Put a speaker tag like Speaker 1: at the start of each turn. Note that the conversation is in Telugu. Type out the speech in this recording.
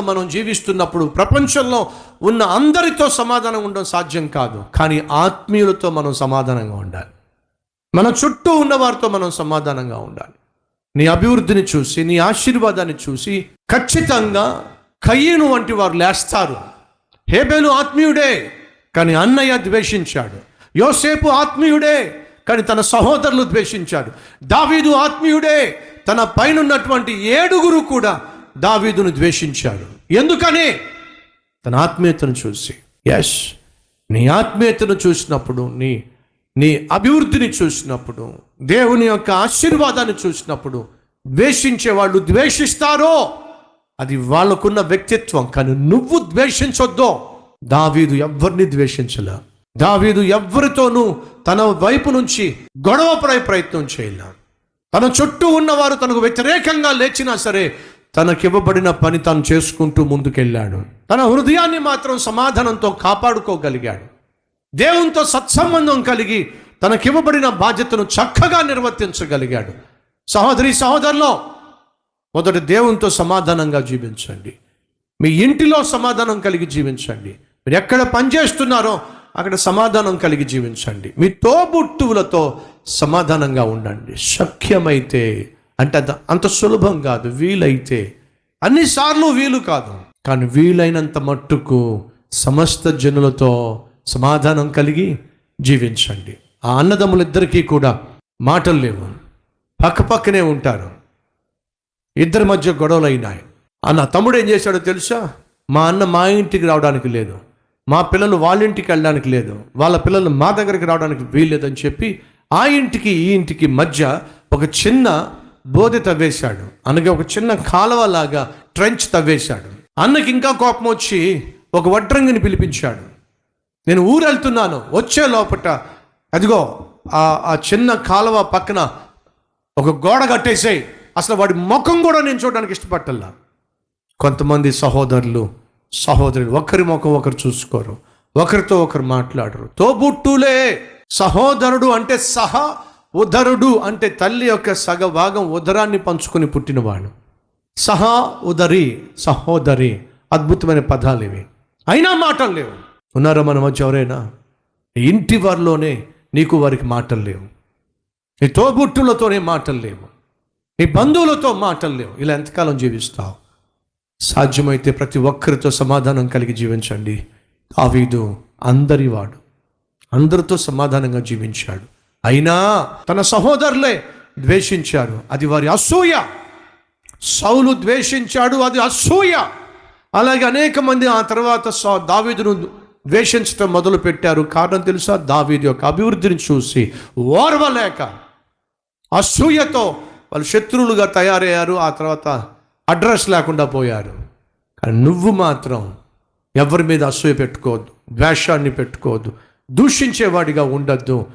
Speaker 1: మనం జీవిస్తున్నప్పుడు ప్రపంచంలో ఉన్న అందరితో సమాధానం ఉండడం సాధ్యం కాదు. కానీ ఆత్మీయులతో మనం సమాధానంగా ఉండాలి. మన చుట్టూ ఉన్న వారితో మనం సమాధానంగా ఉండాలి. నీ అభివృద్ధిని చూసి నీ ఆశీర్వాదాన్ని చూసి ఖచ్చితంగా కయ్యను వంటి వారు లేస్తారు. హేబేలు ఆత్మీయుడే కానీ అన్నయ్య ద్వేషించాడు. యోసేపు ఆత్మీయుడే కానీ తన సహోదరులు ద్వేషించాడు దావీదు ఆత్మీయుడే తన పైనున్నటువంటి ఏడుగురు కూడా దావీదును ద్వేషించాడు. ఎందుకని? తన ఆత్మీయతను చూసి. ఎస్ నీ ఆత్మీయతను చూసినప్పుడు నీ నీ అభివృద్ధిని చూసినప్పుడు దేవుని యొక్క ఆశీర్వాదాన్ని చూసినప్పుడు ద్వేషించే వాళ్ళు ద్వేషిస్తారో అది వాళ్ళకున్న వ్యక్తిత్వం. కానీ నువ్వు ద్వేషించొద్దు. దావీదు ఎవ్వరిని ద్వేషించలే. దావీదు ఎవరితోనూ తన వైపు నుంచి గొడవపడే ప్రయత్నం చేయలే. తన చుట్టూ ఉన్నవారు తనకు వ్యతిరేకంగా లేచినా సరే తనకివ్వబడిన పని తాను చేసుకుంటూ ముందుకెళ్ళాడు. తన హృదయాన్ని మాత్రం సమాధానంతో కాపాడుకోగలిగాడు. దేవునితో సత్సంబంధం కలిగి తనకివ్వబడిన బాధ్యతను చక్కగా నిర్వర్తించగలిగాడు. సహోదరి సహోదరులో మొదట దేవునితో సమాధానంగా జీవించండి. మీ ఇంటిలో సమాధానం కలిగి జీవించండి. మీరు ఎక్కడ పనిచేస్తున్నారో అక్కడ సమాధానం కలిగి జీవించండి. మీ తోబుట్టువులతో సమాధానంగా ఉండండి. శక్యమైతే అంటే అంత అంత సులభం కాదు వీలైతే. అన్నిసార్లు వీలు కాదు. కానీ వీలైనంత మట్టుకు సమస్త జనులతో సమాధానం కలిగి జీవించండి. ఆ అన్నదమ్ములిద్దరికీ కూడా మాటలు లేవు. పక్కపక్కనే ఉంటారు. ఇద్దరి మధ్య గొడవలు అయినాయి అన్న తమ్ముడు ఏం చేశాడో తెలుసా? మా అన్న మా ఇంటికి రావడానికి లేదు. మా పిల్లలు వాళ్ళ ఇంటికి వెళ్ళడానికి లేదు. వాళ్ళ పిల్లలు మా దగ్గరికి రావడానికి వీల్లేదని చెప్పి ఆ ఇంటికి ఈ ఇంటికి మధ్య ఒక చిన్న బోధి తవ్వేశాడు. అనగా ఒక చిన్న కాలువలాగా ట్రెంచ్ తవ్వేశాడు. అన్నకి ఇంకా కోపం వచ్చి ఒక వడ్రంగిని పిలిపించాడు. నేను ఊరు వెళ్తున్నాను వచ్చే లోపట. అదిగో ఆ చిన్న కాలువ పక్కన ఒక గోడ కట్టేసాయి. అసలు వాడి ముఖం కూడా నేను చూడడానికి ఇష్టపట్టల్లా కొంతమంది సహోదరులు సహోదరులు ఒకరి ముఖం ఒకరు చూసుకోరు. ఒకరితో ఒకరు మాట్లాడరు. తోబుట్టులే సహోదరుడు అంటే సహా ఉదరుడు అంటే తల్లి యొక్క సగ భాగం ఉదరాన్ని పంచుకొని పుట్టినవాడు. సహా ఉదరి సహోదరి అద్భుతమైన పదాలు ఇవి. అయినా మాటలు లేవు. ఉన్నారా మన మధ్య ఎవరైనా? ఇంటి వారిలోనే నీకు వారికి మాటలు లేవు. నీ తోబుట్టులతోనే మాటలు లేవు. నీ బంధువులతో మాటలు లేవు. ఇలా ఎంతకాలం జీవిస్తావు? సాధ్యమైతే ప్రతి ఒక్కరితో సమాధానం కలిగి జీవించండి. దావీదు అందరి వాడు అందరితో సమాధానంగా జీవించాడు. అయినా తన సహోదరులే ద్వేషించారు. అది వారి అసూయ. సౌలు ద్వేషించాడు అది అసూయ. అలాగే అనేక మంది ఆ తర్వాత దావీదును ద్వేషించడం మొదలు పెట్టారు కారణం తెలుసా? దావీదు యొక్క అభివృద్ధిని చూసి ఓర్వలేక అసూయతో వాళ్ళు శత్రువులుగా తయారయ్యారు. ఆ తర్వాత అడ్రస్ లేకుండా పోయారు. కానీ నువ్వు మాత్రం ఎవరి మీద అసూయ పెట్టుకోవద్దు ద్వేషాన్ని పెట్టుకోవద్దు దూషించేవాడిగా ఉండద్దు.